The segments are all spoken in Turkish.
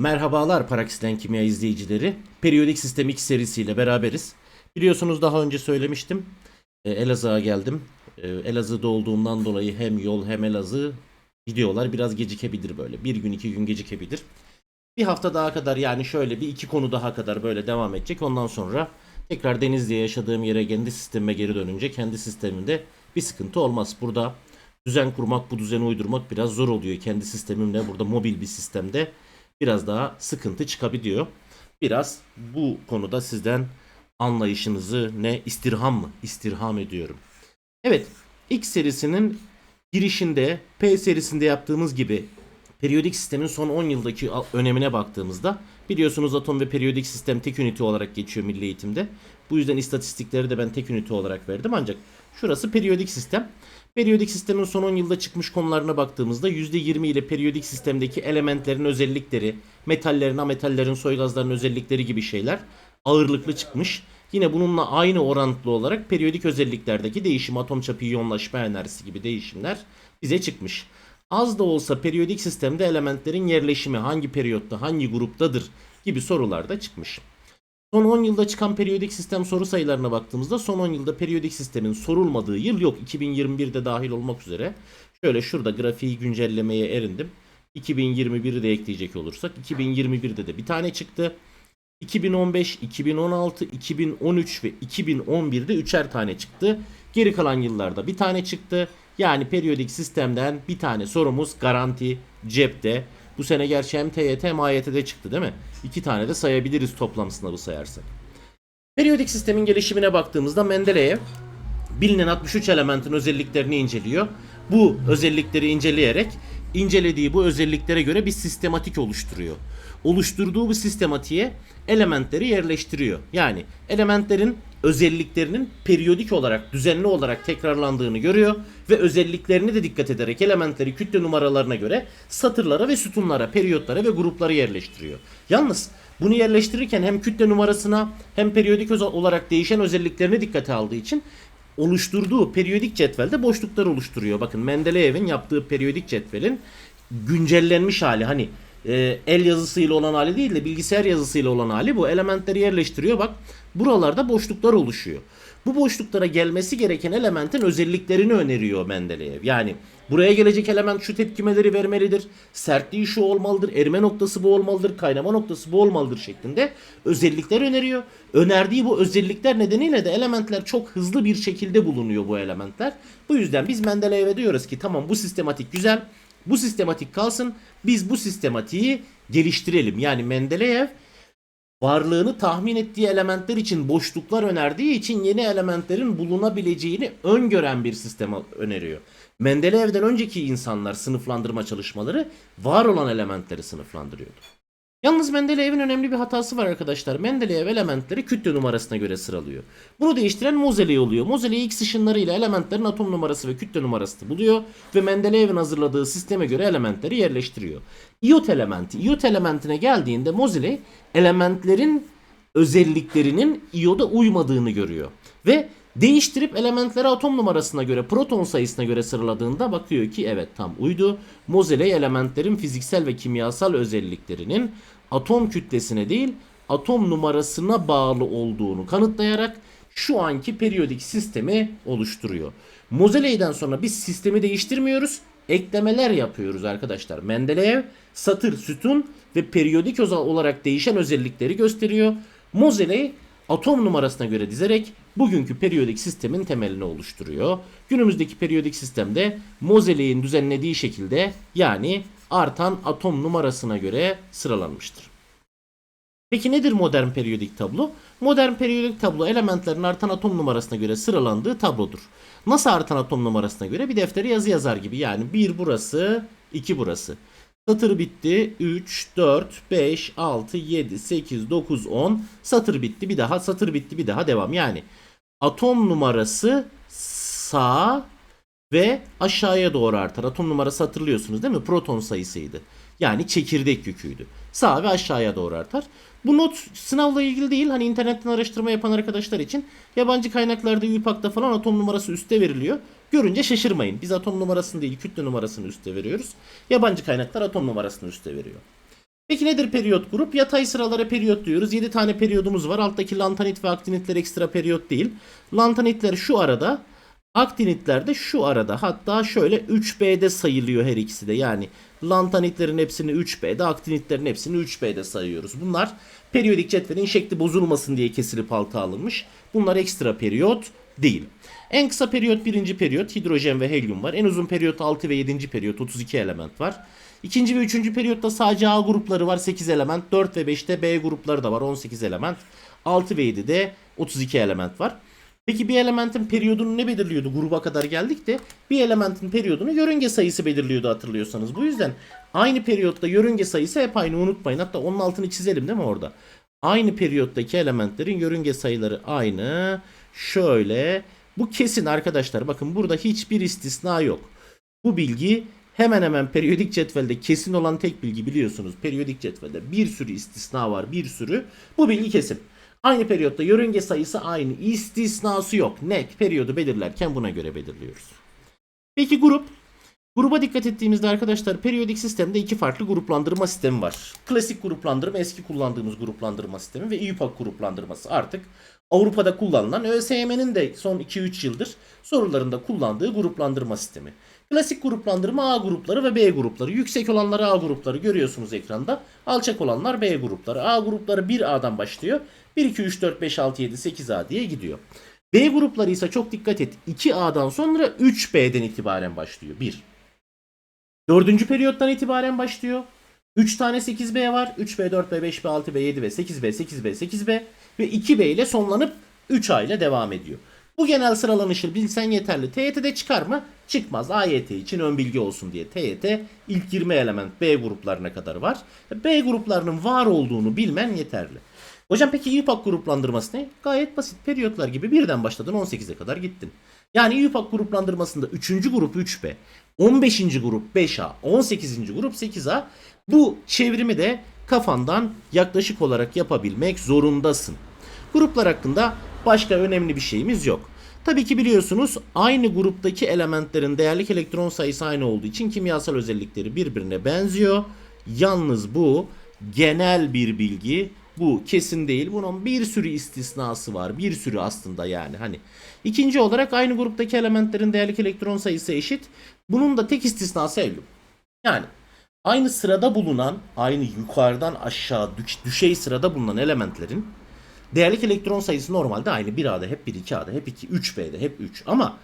Merhabalar Paraksiden Kimya izleyicileri. Periyodik Sistem X serisiyle beraberiz. Biliyorsunuz daha önce söylemiştim. E, Elazığ'a geldim. E, Elazığ'da olduğumdan dolayı hem yol hem Elazığ videolar biraz gecikebilir böyle. Bir gün iki gün gecikebilir. Bir hafta daha kadar yani şöyle bir iki konu daha kadar böyle devam edecek. Ondan sonra tekrar Denizli'de yaşadığım yere kendi sistemime geri dönünce kendi sistemimde bir sıkıntı olmaz. Burada düzen kurmak, bu düzeni uydurmak biraz zor oluyor. Kendi sistemimle burada mobil bir sistemde biraz daha sıkıntı çıkabiliyor. Biraz bu konuda sizden anlayışınızı ne istirham mı? İstirham ediyorum. Evet, X serisinin girişinde P serisinde yaptığımız gibi periyodik sistemin son 10 yıldaki önemine baktığımızda biliyorsunuz atom ve periyodik sistem tek ünite olarak geçiyor milli eğitimde. Bu yüzden istatistikleri de ben tek ünite olarak verdim ancak şurası periyodik sistem. Periyodik sistemin son 10 yılda çıkmış konularına baktığımızda %20 ile periyodik sistemdeki elementlerin özellikleri, metallerin, ametallerin, soygazların özellikleri gibi şeyler ağırlıklı çıkmış. Yine bununla aynı orantılı olarak periyodik özelliklerdeki değişim, atom çapı, iyonlaşma enerjisi gibi değişimler bize çıkmış. Az da olsa periyodik sistemde elementlerin yerleşimi hangi periyotta, hangi gruptadır gibi sorular da çıkmış. Son 10 yılda çıkan periyodik sistem soru sayılarına baktığımızda son 10 yılda periyodik sistemin sorulmadığı yıl yok. 2021'de dahil olmak üzere. Şöyle şurada grafiği güncellemeye erindim. 2021'i de ekleyecek olursak 2021'de de bir tane çıktı. 2015, 2016, 2013 ve 2011'de üçer tane çıktı. Geri kalan yıllarda bir tane çıktı. Yani periyodik sistemden bir tane sorumuz garanti cepte. Bu sene gerçi hem TYT hem AYT'de çıktı değil mi? İki tane de sayabiliriz toplam sınavı sayarsak. Periyodik sistemin gelişimine baktığımızda Mendeleev bilinen 63 elementin özelliklerini inceliyor. Bu özellikleri inceleyerek incelediği bu özelliklere göre bir sistematik oluşturuyor. Oluşturduğu bu sistematiğe elementleri yerleştiriyor. Yani elementlerin özelliklerinin periyodik olarak, düzenli olarak tekrarlandığını görüyor ve özelliklerini de dikkat ederek elementleri kütle numaralarına göre satırlara ve sütunlara, periyotlara ve gruplara yerleştiriyor. Yalnız bunu yerleştirirken hem kütle numarasına hem periyodik olarak değişen özelliklerini dikkate aldığı için oluşturduğu periyodik cetvelde boşluklar oluşturuyor. Bakın Mendeleev'in yaptığı periyodik cetvelin güncellenmiş hali hani e, el yazısıyla olan hali değil de bilgisayar yazısıyla olan hali bu. Elementleri yerleştiriyor bak buralarda boşluklar oluşuyor. Bu boşluklara gelmesi gereken elementin özelliklerini öneriyor Mendeleev. Yani buraya gelecek element şu tepkimeleri vermelidir. Sertliği şu olmalıdır. Erime noktası bu olmalıdır. Kaynama noktası bu olmalıdır şeklinde özellikler öneriyor. Önerdiği bu özellikler nedeniyle de elementler çok hızlı bir şekilde bulunuyor bu elementler. Bu yüzden biz Mendeleev'e diyoruz ki tamam bu sistematik güzel. Bu sistematik kalsın. Biz bu sistematiği geliştirelim. Yani Mendeleev varlığını tahmin ettiği elementler için boşluklar önerdiği için yeni elementlerin bulunabileceğini öngören bir sistem öneriyor. Mendeleev'den önceki insanlar sınıflandırma çalışmaları var olan elementleri sınıflandırıyordu. Yalnız Mendeleev'in önemli bir hatası var arkadaşlar. Mendeleev elementleri kütle numarasına göre sıralıyor. Bunu değiştiren Moseley oluyor. Moseley X ışınlarıyla elementlerin atom numarası ve kütle numarasını buluyor ve Mendeleev'in hazırladığı sisteme göre elementleri yerleştiriyor. İyot elementi, iyot elementine geldiğinde Moseley elementlerin özelliklerinin iyoda uymadığını görüyor. Ve değiştirip elementleri atom numarasına göre, proton sayısına göre sıraladığında bakıyor ki evet tam uydu. Moseley elementlerin fiziksel ve kimyasal özelliklerinin atom kütlesine değil, atom numarasına bağlı olduğunu kanıtlayarak şu anki periyodik sistemi oluşturuyor. Moseley'den sonra biz sistemi değiştirmiyoruz, eklemeler yapıyoruz arkadaşlar. Mendeleev satır, sütun ve periyodik olarak değişen özellikleri gösteriyor. Moseley atom numarasına göre dizerek bugünkü periyodik sistemin temelini oluşturuyor. Günümüzdeki periyodik sistemde Moseley'in düzenlediği şekilde yani artan atom numarasına göre sıralanmıştır. Peki nedir modern periyodik tablo? Modern periyodik tablo elementlerin artan atom numarasına göre sıralandığı tablodur. Nasıl artan atom numarasına göre? Bir deftere yazı yazar gibi yani 1 burası, 2 burası. Satır bitti. 3, 4, 5, 6, 7, 8, 9, 10. Satır bitti. Bir daha satır bitti. Bir daha devam. Yani atom numarası sağ ve aşağıya doğru artar. Atom numarası hatırlıyorsunuz değil mi? Proton sayısıydı. Yani çekirdek yüküydü. Sağ ve aşağıya doğru artar. Bu not sınavla ilgili değil. Hani internetten araştırma yapan arkadaşlar için yabancı kaynaklarda UPAC'ta falan atom numarası üste veriliyor. Görünce şaşırmayın. Biz atom numarasını değil kütle numarasını üste veriyoruz. Yabancı kaynaklar atom numarasını üste veriyor. Peki nedir periyot grup? Yatay sıralara periyot diyoruz. 7 tane periyodumuz var. Alttaki lantanit ve aktinitler ekstra periyot değil. Lantanitler şu arada, aktinitler de şu arada. Hatta şöyle 3B'de sayılıyor her ikisi de. Yani lantanitlerin hepsini 3B'de, aktinitlerin hepsini 3B'de sayıyoruz. Bunlar periyodik cetvelin şekli bozulmasın diye kesilip alta alınmış. Bunlar ekstra periyot değil. En kısa periyot birinci periyot hidrojen ve helyum var. En uzun periyot 6 ve 7. periyot 32 element var. İkinci ve üçüncü periyotta sadece A grupları var 8 element. 4 ve 5'te B grupları da var 18 element. 6 ve 7'de 32 element var. Peki bir elementin periyodunu ne belirliyordu? Gruba kadar geldik de bir elementin periyodunu yörünge sayısı belirliyordu hatırlıyorsanız. Bu yüzden aynı periyotta yörünge sayısı hep aynı unutmayın. Hatta onun altını çizelim değil mi orada? Aynı periyottaki elementlerin yörünge sayıları aynı. Şöyle. Bu kesin arkadaşlar. Bakın burada hiçbir istisna yok. Bu bilgi hemen hemen periyodik cetvelde kesin olan tek bilgi biliyorsunuz. Periyodik cetvelde bir sürü istisna var. Bir sürü. Bu bilgi kesin. Aynı periyotta yörünge sayısı aynı. İstisnası yok. Net periyodu belirlerken buna göre belirliyoruz. Peki grup? Gruba dikkat ettiğimizde arkadaşlar periyodik sistemde iki farklı gruplandırma sistemi var. Klasik gruplandırma eski kullandığımız gruplandırma sistemi ve IUPAC gruplandırması artık Avrupa'da kullanılan ÖSYM'nin de son 2-3 yıldır sorularında kullandığı gruplandırma sistemi. Klasik gruplandırma A grupları ve B grupları. Yüksek olanları A grupları görüyorsunuz ekranda. Alçak olanlar B grupları. A grupları 1A'dan başlıyor. 1, 2, 3, 4, 5, 6, 7, 8A diye gidiyor. B grupları ise çok dikkat et. 2A'dan sonra 3B'den itibaren başlıyor. 1. Dördüncü periyottan itibaren başlıyor. 3 tane 8B var. 3B, 4B, 5B, 6B, 7B, 8B, 8B, 8B ve 2B ile sonlanıp 3A ile devam ediyor. Bu genel sıralanışı bilsen yeterli. TYT'de çıkar mı? Çıkmaz. AYT için ön bilgi olsun diye. TYT ilk 20 element B gruplarına kadar var. B gruplarının var olduğunu bilmen yeterli. Hocam peki IUPAC gruplandırması ne? Gayet basit. Periyotlar gibi birden başladın 18'e kadar gittin. Yani IUPAC gruplandırmasında 3. grup 3B, 15. grup 5A, 18. grup 8A. Bu çevrimi de kafandan yaklaşık olarak yapabilmek zorundasın. Gruplar hakkında başka önemli bir şeyimiz yok. Tabii ki biliyorsunuz aynı gruptaki elementlerin değerlik elektron sayısı aynı olduğu için kimyasal özellikleri birbirine benziyor. Yalnız bu genel bir bilgi. Bu kesin değil. Bunun bir sürü istisnası var. Bir sürü aslında yani hani. İkinci olarak aynı gruptaki elementlerin değerlik elektron sayısı eşit. Bunun da tek istisnası helyum. Yani aynı sırada bulunan, aynı yukarıdan aşağı düşey sırada bulunan elementlerin değerlik elektron sayısı normalde aynı. 1A'da hep 1, 2A'da hep 2, 3B'de hep 3. Ama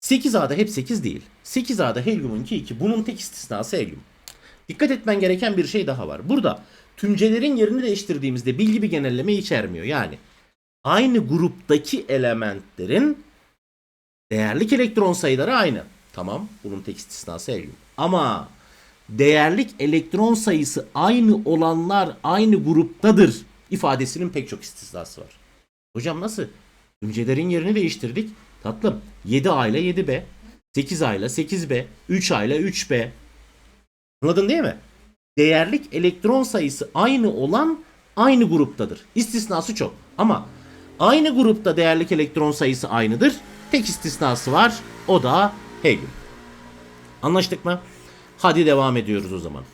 8A'da hep 8 değil. 8A'da helyumunki 2. Bunun tek istisnası helyum. Dikkat etmen gereken bir şey daha var. Burada tümcelerin yerini değiştirdiğimizde bilgi bir genelleme içermiyor. Yani aynı gruptaki elementlerin değerlik elektron sayıları aynı. Tamam. Bunun tek istisnası helyum. Ama değerlik elektron sayısı aynı olanlar aynı gruptadır ifadesinin pek çok istisnası var. Hocam nasıl? Tümcelerin yerini değiştirdik. Tatlım 7A ile 7B, 8A ile 8B, 3A ile 3B. Anladın değil mi? Değerlik elektron sayısı aynı olan aynı gruptadır. İstisnası çok. Ama aynı grupta değerlik elektron sayısı aynıdır. Tek istisnası var. O da helyum. Anlaştık mı? Hadi devam ediyoruz o zaman.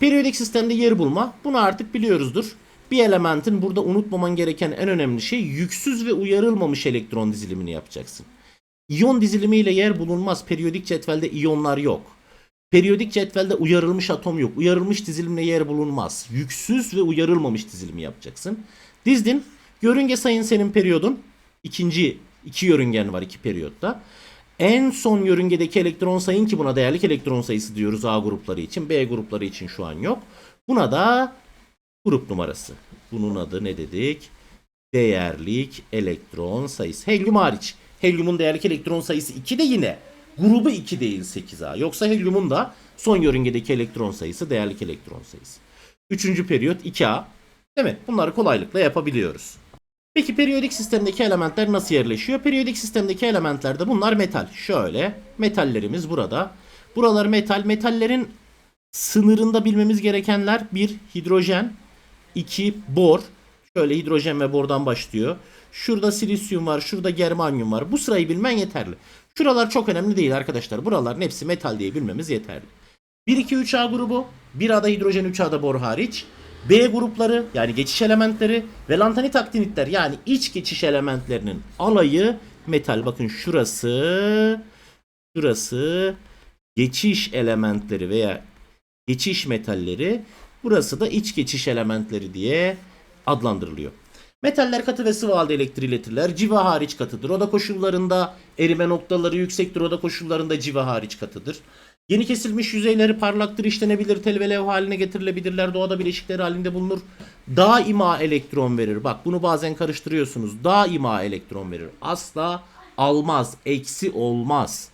Periyodik sistemde yer bulma. Bunu artık biliyoruzdur. Bir elementin burada unutmaman gereken en önemli şey yüksüz ve uyarılmamış elektron dizilimini yapacaksın. İyon dizilimiyle yer bulunmaz. Periyodik cetvelde iyonlar yok. Periyodik cetvelde uyarılmış atom yok. Uyarılmış dizilimle yer bulunmaz. Yüksüz ve uyarılmamış dizilimi yapacaksın. Dizdin. Yörünge sayın senin periyodun. İkinci iki yörüngen var iki periyotta. En son yörüngedeki elektron sayın ki buna değerlik elektron sayısı diyoruz A grupları için. B grupları için şu an yok. Buna da grup numarası. Bunun adı ne dedik? Değerlik elektron sayısı. Helyum hariç. Helyumun değerlik elektron sayısı 2 de yine grubu 2 değil 8A. Yoksa helyumun da son yörüngedeki elektron sayısı değerlik elektron sayısı. Üçüncü periyot 2A. Değil mi? Bunları kolaylıkla yapabiliyoruz. Peki periyodik sistemdeki elementler nasıl yerleşiyor? Periyodik sistemdeki elementlerde bunlar metal. Şöyle metallerimiz burada. Buralar metal. Metallerin sınırında bilmemiz gerekenler bir hidrojen, 2 bor. Şöyle hidrojen ve bordan başlıyor. Şurada silisyum var, şurada germanyum var. Bu sırayı bilmen yeterli. Şuralar çok önemli değil arkadaşlar. Buraların hepsi metal diye bilmemiz yeterli. 1 2 3 A grubu, 1 A'da hidrojen, 3 A'da bor hariç. B grupları yani geçiş elementleri ve lantanit aktinitler yani iç geçiş elementlerinin alayı metal. Bakın şurası şurası geçiş elementleri veya geçiş metalleri. Burası da iç geçiş elementleri diye adlandırılıyor. Metaller katı ve sıvı halde elektriletirler. Civa hariç katıdır. Oda koşullarında erime noktaları yüksektir. Oda koşullarında civa hariç katıdır. Yeni kesilmiş yüzeyleri parlaktır, işlenebilir, tel ve lev haline getirilebilirler. Doğada bileşikleri halinde bulunur. Daima elektron verir. Bak bunu bazen karıştırıyorsunuz. Daima elektron verir. Asla almaz, eksi olmaz.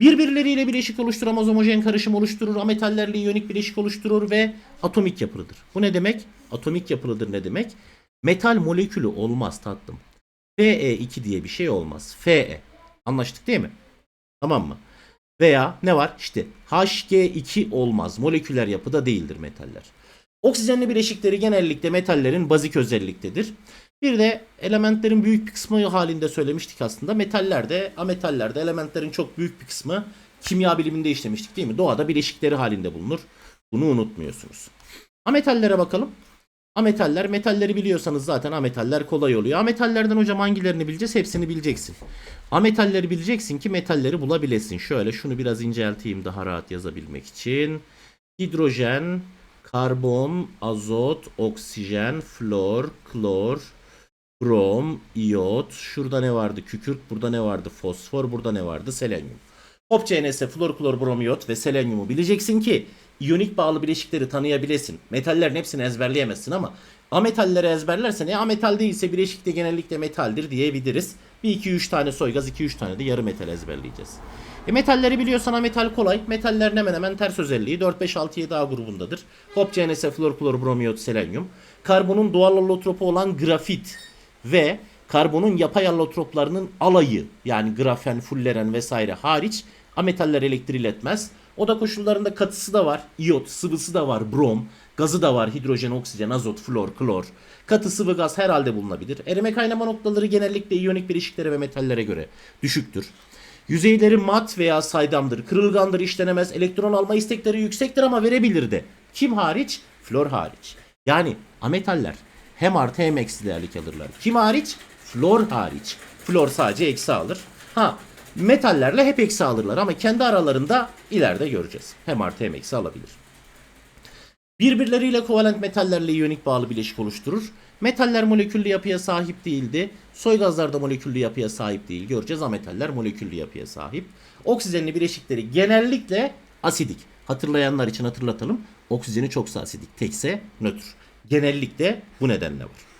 Birbirleriyle bileşik oluşturamaz homojen karışım oluşturur. Ametallerle iyonik bileşik oluşturur ve atomik yapılıdır. Bu ne demek? Atomik yapılıdır ne demek? Metal molekülü olmaz tatlım. Fe2 diye bir şey olmaz. Fe. Anlaştık değil mi? Tamam mı? Veya ne var? İşte Hg2 olmaz. Moleküler yapıda değildir metaller. Oksijenli bileşikleri genellikle metallerin bazik özelliktedir. Bir de elementlerin büyük bir kısmı halinde söylemiştik aslında. Metallerde, ametallerde elementlerin çok büyük bir kısmı kimya biliminde işlemiştik değil mi? Doğada bileşikleri halinde bulunur. Bunu unutmuyorsunuz. Ametallere bakalım. Ametaller, metalleri biliyorsanız zaten ametaller kolay oluyor. Ametallerden hocam hangilerini bileceğiz? Hepsini bileceksin. Ametalleri bileceksin ki metalleri bulabilesin. Şöyle şunu biraz incelteyim daha rahat yazabilmek için. Hidrojen, karbon, azot, oksijen, flor, klor, brom, iyot. Şurada ne vardı? Kükürt. Burada ne vardı? Fosfor. Burada ne vardı? Selenyum. Hop CNS, flor, klor, brom, iyot ve selenyumu bileceksin ki iyonik bağlı bileşikleri tanıyabilesin. Metallerin hepsini ezberleyemezsin ama ametalleri ezberlersen ya ametal değilse bileşik de genellikle metaldir diyebiliriz. Bir 2-3 tane soygaz, 2-3 tane de yarı metal ezberleyeceğiz. E metalleri biliyorsan metal kolay. Metallerin hemen hemen ters özelliği 4, 5, 6, 7 A grubundadır. Hop CNS, flor, klor, brom, iyot, selenyum. Karbonun doğal allotropu olan grafit ve karbonun yapay allotroplarının alayı yani grafen, fulleren vesaire hariç ametaller elektriletmez. Oda koşullarında katısı da var, iyot, sıvısı da var, brom, gazı da var, hidrojen, oksijen, azot, flor, klor. Katı sıvı gaz herhalde bulunabilir. Erime kaynama noktaları genellikle iyonik bileşiklere ve metallere göre düşüktür. Yüzeyleri mat veya saydamdır, kırılgandır, işlenemez, elektron alma istekleri yüksektir ama verebilir de. Kim hariç? Flor hariç. Yani ametaller hem artı hem eksi değerlik alırlar. Kim hariç? Flor hariç. Flor sadece eksi alır. Ha metallerle hep eksi alırlar ama kendi aralarında ileride göreceğiz. Hem artı hem eksi alabilir. Birbirleriyle kovalent metallerle iyonik bağlı bileşik oluşturur. Metaller moleküllü yapıya sahip değildi. Soy gazlar da moleküllü yapıya sahip değil. Göreceğiz ametaller moleküllü yapıya sahip. Oksijenli bileşikleri genellikle asidik. Hatırlayanlar için hatırlatalım. Oksijeni çoksa asidik, tekse nötr. Genellikle bu nedenle var.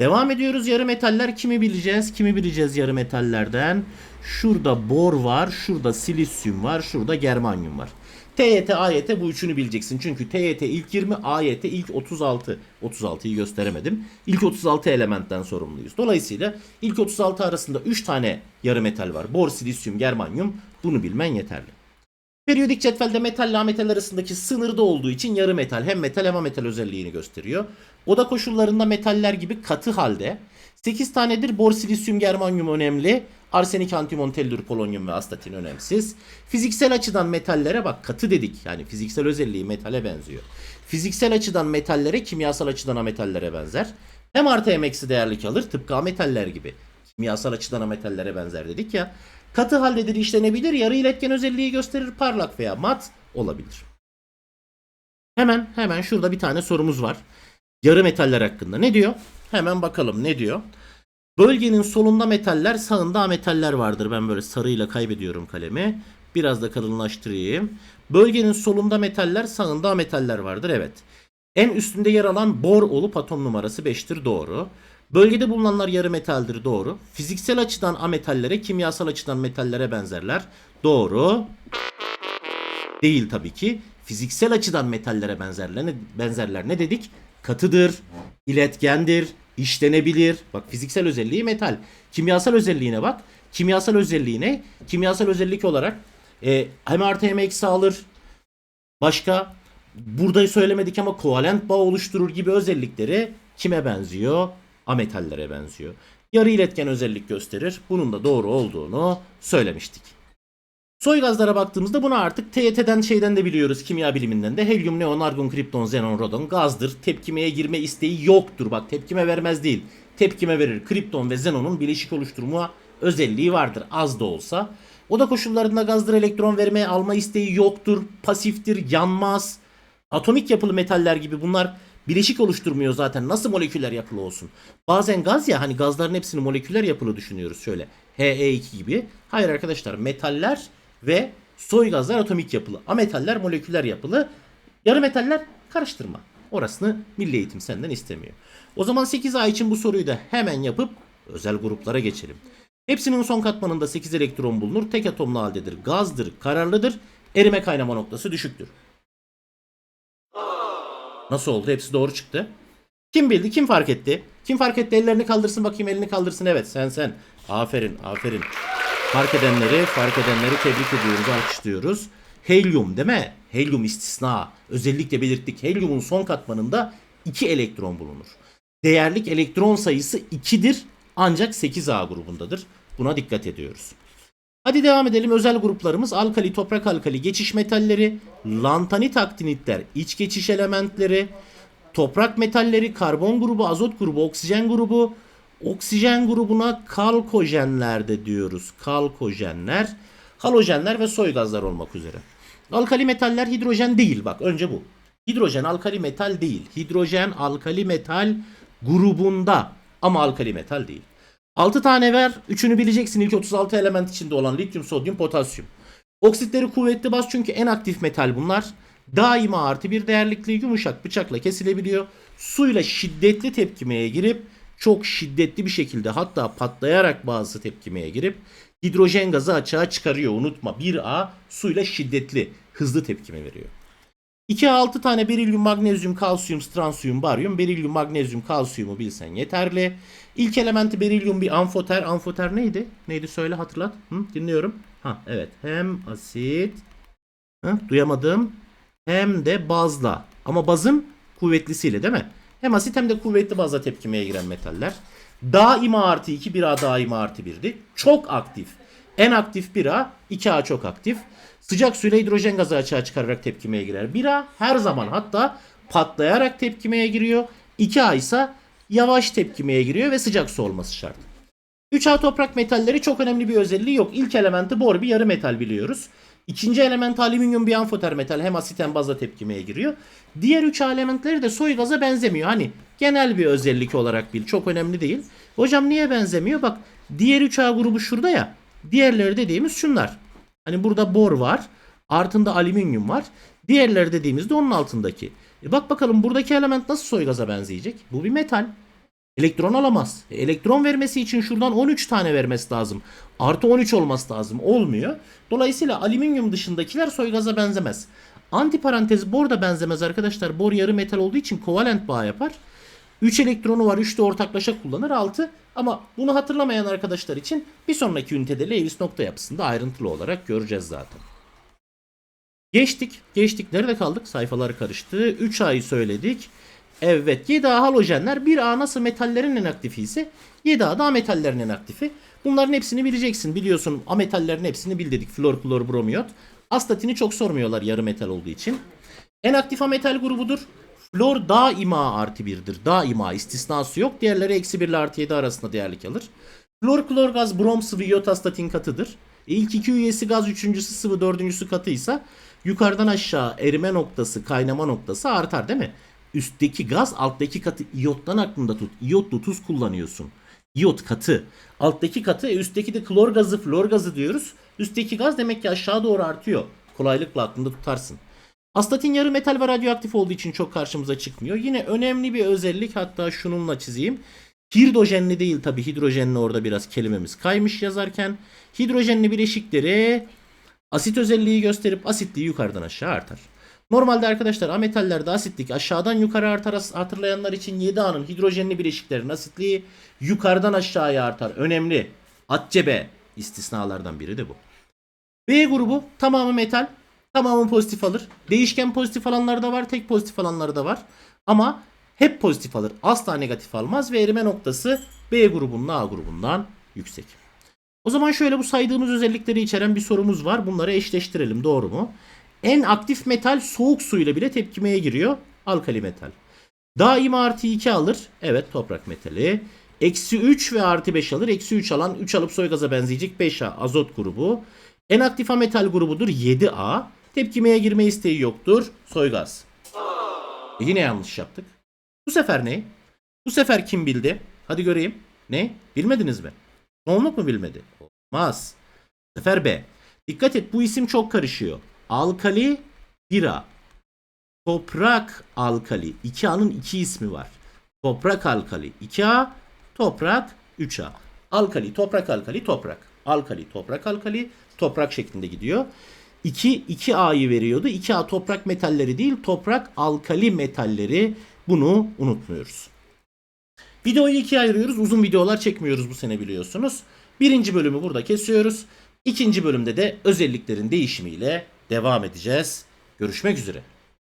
Devam ediyoruz yarı metaller kimi bileceğiz? Kimi bileceğiz yarı metallerden? Şurada bor var, şurada silisyum var, şurada germanyum var. TYT, AYT bu üçünü bileceksin. Çünkü TYT ilk 20, AYT ilk 36. 36'yı gösteremedim. İlk 36 elementten sorumluyuz. Dolayısıyla ilk 36 arasında 3 tane yarı metal var. Bor, silisyum, germanyum. Bunu bilmen yeterli. Periyodik cetvelde metalle ametal arasındaki sınırda olduğu için yarı metal hem metal hem ametal özelliğini gösteriyor. Oda koşullarında metaller gibi katı halde 8 tanedir. Bor, silisyum, germanyum önemli. Arsenik, antimon, tellür, polonyum ve astatin önemsiz. Fiziksel açıdan metallere bak katı dedik. Yani fiziksel özelliği metale benziyor. Fiziksel açıdan metallere, kimyasal açıdan ametallere benzer. Hem artı hem eksi değerlik alır tıpkı ametaller gibi. Kimyasal açıdan ametallere benzer dedik ya. Katı haldedir işlenebilir, yarı iletken özelliği gösterir, parlak veya mat olabilir. Hemen hemen şurada bir tane sorumuz var. Yarı metaller hakkında. Ne diyor? Hemen bakalım ne diyor? Bölgenin solunda metaller, sağında ametaller vardır. Ben böyle sarıyla kaybediyorum kalemi. Biraz da kalınlaştırayım. Bölgenin solunda metaller, sağında ametaller vardır. Evet. En üstünde yer alan bor olup atom numarası 5'tir. Doğru. Bölgede bulunanlar yarı metaldir. Doğru. Fiziksel açıdan ametallere, kimyasal açıdan metallere benzerler. Doğru. Değil tabii ki. Fiziksel açıdan metallere benzerler. Ne, benzerler ne dedik? Katıdır, iletkendir, işlenebilir. Bak fiziksel özelliği metal. Kimyasal özelliğine bak. Kimyasal özelliğine, kimyasal özellik olarak e, hem artı hem eksi alır. Başka burada söylemedik ama kovalent bağ oluşturur gibi özellikleri kime benziyor? Ametallere benziyor. Yarı iletken özellik gösterir. Bunun da doğru olduğunu söylemiştik. Soy gazlara baktığımızda bunu artık TYT'den şeyden de biliyoruz kimya biliminden de. Helyum, neon, argon, kripton, xenon, radon gazdır. Tepkimeye girme isteği yoktur. Bak tepkime vermez değil. Tepkime verir. Kripton ve xenonun bileşik oluşturma özelliği vardır az da olsa. Oda koşullarında gazdır elektron vermeye alma isteği yoktur. Pasiftir, yanmaz. Atomik yapılı metaller gibi bunlar bileşik oluşturmuyor zaten. Nasıl moleküler yapılı olsun? Bazen gaz ya hani gazların hepsini moleküler yapılı düşünüyoruz şöyle. HE2 gibi. Hayır arkadaşlar metaller ve soy gazlar atomik yapılı. Ametaller moleküler yapılı. Yarı metaller karıştırma. Orasını milli eğitim senden istemiyor. O zaman 8A için bu soruyu da hemen yapıp özel gruplara geçelim. Hepsinin son katmanında 8 elektron bulunur. Tek atomlu haldedir. Gazdır, kararlıdır. Erime kaynama noktası düşüktür. Nasıl oldu? Hepsi doğru çıktı. Kim bildi? Kim fark etti? Kim fark etti? Ellerini kaldırsın bakayım elini kaldırsın. Evet sen sen. Aferin aferin. Fark edenleri fark edenleri tebrik ediyoruz alkışlıyoruz. Helyum değil mi? Helyum istisna. Özellikle belirttik. Helyumun son katmanında 2 elektron bulunur. Değerlik elektron sayısı 2'dir ancak 8A grubundadır. Buna dikkat ediyoruz. Hadi devam edelim. Özel gruplarımız alkali, toprak alkali, geçiş metalleri, lantanit aktinitler, iç geçiş elementleri, toprak metalleri, karbon grubu, azot grubu, oksijen grubu, oksijen grubuna kalkojenler de diyoruz. Kalkojenler, halojenler ve soy gazlar olmak üzere. Alkali metaller hidrojen değil bak önce bu. Hidrojen alkali metal değil. Hidrojen alkali metal grubunda ama alkali metal değil. 6 tane ver. Üçünü bileceksin ilk 36 element içinde olan lityum, sodyum, potasyum. Oksitleri kuvvetli bas çünkü en aktif metal bunlar. Daima artı bir değerlikli yumuşak bıçakla kesilebiliyor. Suyla şiddetli tepkimeye girip çok şiddetli bir şekilde hatta patlayarak bazı tepkimeye girip hidrojen gazı açığa çıkarıyor. Unutma 1A suyla şiddetli hızlı tepkime veriyor. 2'ye 6 tane berilyum, magnezyum, kalsiyum, stransiyum, baryum. Berilyum, magnezyum, kalsiyumu bilsen yeterli. İlk elementi berilyum bir amfoter. Amfoter neydi? Neydi söyle hatırlat. Hı, dinliyorum. Ha evet. Hem asit. Hı, duyamadım. Hem de bazla. Ama bazın kuvvetlisiyle değil mi? Hem asit hem de kuvvetli bazla tepkimeye giren metaller. Daima artı 2, 1A daima artı 1'di. Çok aktif. En aktif 1A, 2A çok aktif. Sıcak suyla hidrojen gazı açığa çıkararak tepkimeye girer. 1A her zaman hatta patlayarak tepkimeye giriyor. 2A ise yavaş tepkimeye giriyor ve sıcak su olması şart. 3A toprak metalleri çok önemli bir özelliği yok. İlk elementi bor bir yarı metal biliyoruz. İkinci element alüminyum bir amfoter metal hem asit hem bazla tepkimeye giriyor. Diğer 3 elementleri de soy gaza benzemiyor. Hani genel bir özellik olarak bil. Çok önemli değil. Hocam niye benzemiyor? Bak diğer 3A grubu şurada ya. Diğerleri dediğimiz şunlar. Hani burada bor var. Artıında alüminyum var. Diğerleri dediğimizde onun altındaki. E bak bakalım buradaki element nasıl soy gaza benzeyecek? Bu bir metal. Elektron alamaz. E, elektron vermesi için şuradan 13 tane vermesi lazım. Artı 13 olması lazım. Olmuyor. Dolayısıyla alüminyum dışındakiler soy gaza benzemez. Antiparantez bor da benzemez arkadaşlar. Bor yarı metal olduğu için kovalent bağ yapar. 3 elektronu var. 3 de ortaklaşa kullanır 6. Ama bunu hatırlamayan arkadaşlar için bir sonraki ünitede Lewis nokta yapısında ayrıntılı olarak göreceğiz zaten. Geçtik. Geçtik. Nerede kaldık? Sayfalar karıştı. 3 A'yı söyledik. Evet 7A halojenler 1A nasıl metallerin en aktifi ise 7A da ametallerin en aktifi. Bunların hepsini bileceksin. Biliyorsun ametallerin hepsini bil dedik. Flor, klor, bromiyot. Astatini çok sormuyorlar yarı metal olduğu için. En aktif ametal grubudur. Flor daima artı birdir. Daima istisnası yok. Diğerleri eksi 1 ile artı 7 arasında değerlik alır. Flor, klor gaz, brom sıvı, iot astatin katıdır. E, İlk iki üyesi gaz, üçüncüsü sıvı, dördüncüsü katıysa yukarıdan aşağı erime noktası, kaynama noktası artar değil mi? Üstteki gaz alttaki katı iyottan aklında tut. İyotlu tuz kullanıyorsun. İyot katı. Alttaki katı e, üstteki de klor gazı, flor gazı diyoruz. Üstteki gaz demek ki aşağı doğru artıyor. Kolaylıkla aklında tutarsın. Astatin yarı metal ve radyoaktif olduğu için çok karşımıza çıkmıyor. Yine önemli bir özellik hatta şununla çizeyim. Hidrojenli değil tabi hidrojenli orada biraz kelimemiz kaymış yazarken. Hidrojenli bileşikleri asit özelliği gösterip asitliği yukarıdan aşağı artar. Normalde arkadaşlar ametallerde asitlik aşağıdan yukarı artar hatırlayanlar için 7A'nın hidrojenli bileşiklerin asitliği yukarıdan aşağıya artar. Önemli. Atcebe istisnalardan biri de bu. B grubu tamamı metal. Tamamı pozitif alır. Değişken pozitif alanlar da var. Tek pozitif alanlar da var. Ama hep pozitif alır. Asla negatif almaz ve erime noktası B grubunun A grubundan yüksek. O zaman şöyle bu saydığımız özellikleri içeren bir sorumuz var. Bunları eşleştirelim doğru mu? En aktif metal soğuk suyla bile tepkimeye giriyor. Alkali metal. Daima artı 2 alır. Evet toprak metali. Eksi 3 ve artı 5 alır. Eksi 3 alan 3 alıp soy gaza benzeyecek 5A azot grubu. En aktif metal grubudur 7A. Tepkimeye girme isteği yoktur. Soy gaz. E yine yanlış yaptık. Bu sefer ne? Bu sefer kim bildi? Hadi göreyim. Ne? Bilmediniz mi? Çoğunluk mu bilmedi? Olmaz. Sefer B. Dikkat et bu isim çok karışıyor. Alkali bira. Toprak alkali. 2A'nın iki ismi var. Toprak alkali 2A, toprak 3A. Alkali, toprak alkali, toprak. Alkali, toprak alkali, toprak şeklinde gidiyor. 2 2A'yı veriyordu. 2A toprak metalleri değil, toprak alkali metalleri. Bunu unutmuyoruz. Videoyu ikiye ayırıyoruz. Uzun videolar çekmiyoruz bu sene biliyorsunuz. Birinci bölümü burada kesiyoruz. İkinci bölümde de özelliklerin değişimiyle devam edeceğiz. Görüşmek üzere.